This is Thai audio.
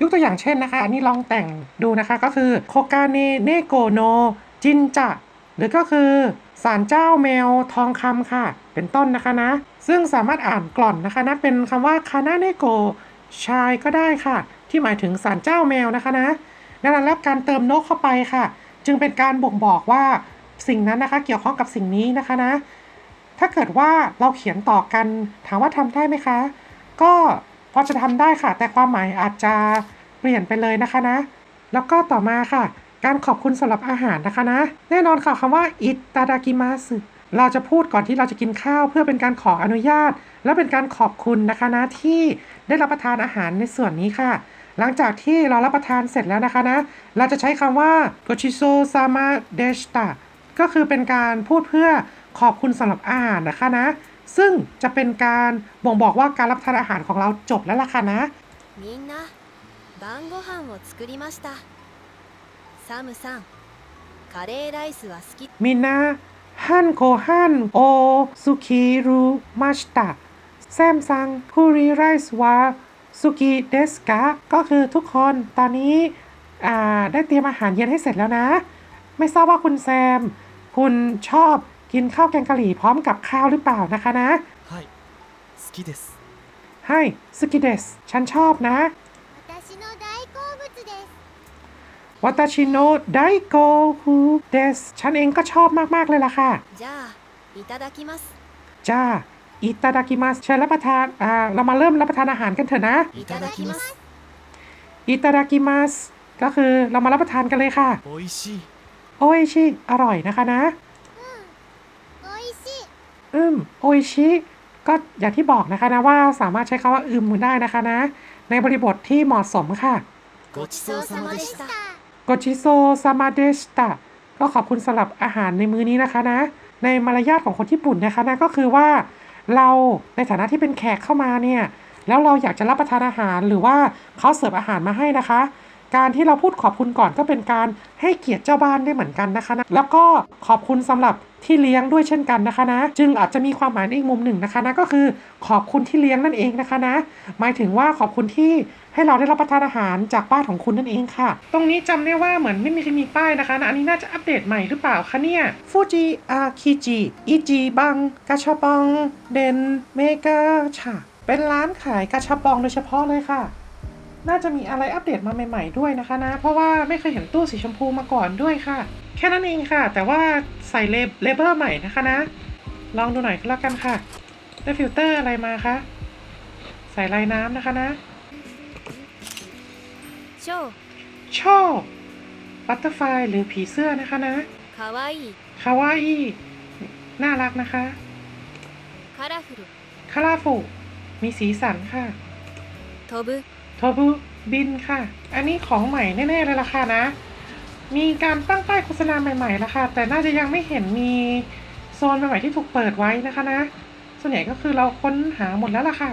ยกตัวอย่างเช่นนะคะ อันนี้ลองแต่งดูนะคะก็คือโคกาเนเนโกโนจินจะหรือก็คือศาลเจ้าแมวทองคำค่ะ เป็นต้นนะคะนะ ซึ่งสามารถอ่านกล่อนนะคะนะเป็นคำว่าคานาเนโกชายก็ได้ค่ะ ที่หมายถึงศาลเจ้าแมวนะคะนะดังนั้นแล้วการเติมโนกเข้าไปค่ะ จึงเป็นการบ่งบอกว่าสิ่งนั้นนะคะ เกี่ยวข้องกับสิ่งนี้นะคะนะ ถ้าเกิดว่าเราเขียนต่อกันถามว่าทำได้ไหมคะ ก็ พอจะทำได้ค่ะ แต่ความหมายอาจจะเปลี่ยนไปเลยนะคะนะ แล้วก็ต่อมาค่ะ การขอบคุณสำหรับอาหารนะคะนะ แน่นอนค่ะคำว่าอิตาดากิมัสเราจะพูดก่อนที่เราจะกินข้าว เพื่อเป็นการขออนุญาต และเป็นการขอบคุณนะคะนะที่ได้รับประทานอาหารในส่วนนี้ค่ะ หลังจากที่เรารับประทานเสร็จแล้วนะคะนะ เราจะใช้คำว่าโกชิโซซามาเดชตาก็คือเป็นการพูดเพื่อขอบคุณสำหรับอาหารนะคะนะ ซึ่งจะเป็นการบ่งบอกว่าการรับประทานอาหารของเราจบแล้วล่ะค่ะนะ みんな晩ご飯を作りましたサムさんカレーライスは好き มินาฮันโกฮันโอสุคิรุมาชตะแซมซังคุริไรส์วาสุกิเดสกะก็คือทุกคนตอนนี้อ่าได้เตรียมอาหารเย็นให้เสร็จแล้วนะ ไม่ทราบว่าคุณแซม คุณชอบ กินข้าวแกงกะหรี่พร้อมกับข้าวหรือเปล่านะคะนะใช่สกิเดสใช่สกิเดสฉันชอบนะวัตชิโนไดโกคุเดสฉันเองก็ชอบมาก ๆ เลยล่ะค่ะ จ้าอิตาดากิมัสจ้าอิตาดากิมัสเชิญรับประทานอ่าเรามาเริ่มรับประทานอาหารกันเถอะนะอิตาดากิมัสอิตาดากิมัสก็คือเรามารับประทานกันเลยค่ะ โออิชิโออิชิอร่อยนะคะนะ อืมโออิชิ ก็อย่างที่บอกนะคะนะว่าสามารถใช้คำว่าอืมได้นะคะนะ ในบริบทที่เหมาะสมค่ะโกชิโซซามาเดสตาโกชิโซซามาเดสตาก็ขอบคุณสำหรับอาหารในมื้อนี้นะคะนะ ในมารยาทของคนญี่ปุ่นนะคะนะก็คือว่า เราในฐานะที่เป็นแขกเข้ามาเนี่ย แล้วเราอยากจะรับประทานอาหารหรือว่าเขาเสิร์ฟอาหารมาให้นะคะ การที่เราพูดขอบคุณก่อนก็เป็นการให้เกียรติเจ้าบ้านได้เหมือนกันนะคะนะแล้วก็ขอบคุณสำหรับที่เลี้ยงด้วยเช่นกันนะคะนะ จึงอาจจะมีความหมายในอีกมุมหนึ่งนะคะนะก็คือขอบคุณที่เลี้ยงนั่นเองนะคะนะ หมายถึงว่าขอบคุณที่ให้เราได้รับประทานอาหารจากบ้านของคุณนั่นเองค่ะ ตรงนี้จำได้ว่าเหมือนไม่มีมีป้ายนะคะนะอันนี้น่าจะอัปเดตใหม่หรือเปล่าคะเนี่ยฟูจิอาคิจิอิจิบังกาชาปองเดนเมกาชาเป็นร้านขายกาชาปองโดยเฉพาะเลยค่ะ น่าจะมีอะไรอัปเดตมาใหม่ๆด้วยนะคะนะ เพราะว่าไม่เคยเห็นตู้สีชมพูมาก่อนด้วยค่ะ แค่นั้นเองค่ะ แต่ว่าใส่เลเบอร์ใหม่นะคะนะ ลองดูหน่อยก็แล้วกันค่ะ ได้ฟิลเตอร์อะไรมาคะ ใส่ลายน้ำนะคะนะ โชโชบัตเตอร์ไฟหรือผีเสื้อนะคะนะ คาวาอิคาวาอิน่ารักนะคะ คาราฟูคาราฟูมีสีสันค่ะ โทบุ ทบุบินค่ะ อันนี้ของใหม่แน่ๆเลยล่ะค่ะนะ มีการตั้งป้ายโฆษณาใหม่ๆแล้วค่ะ แต่น่าจะยังไม่เห็นมีโซนใหม่ๆที่ถูกเปิดไว้นะคะนะ ส่วนใหญ่ก็คือเราค้นหาหมดแล้วล่ะค่ะ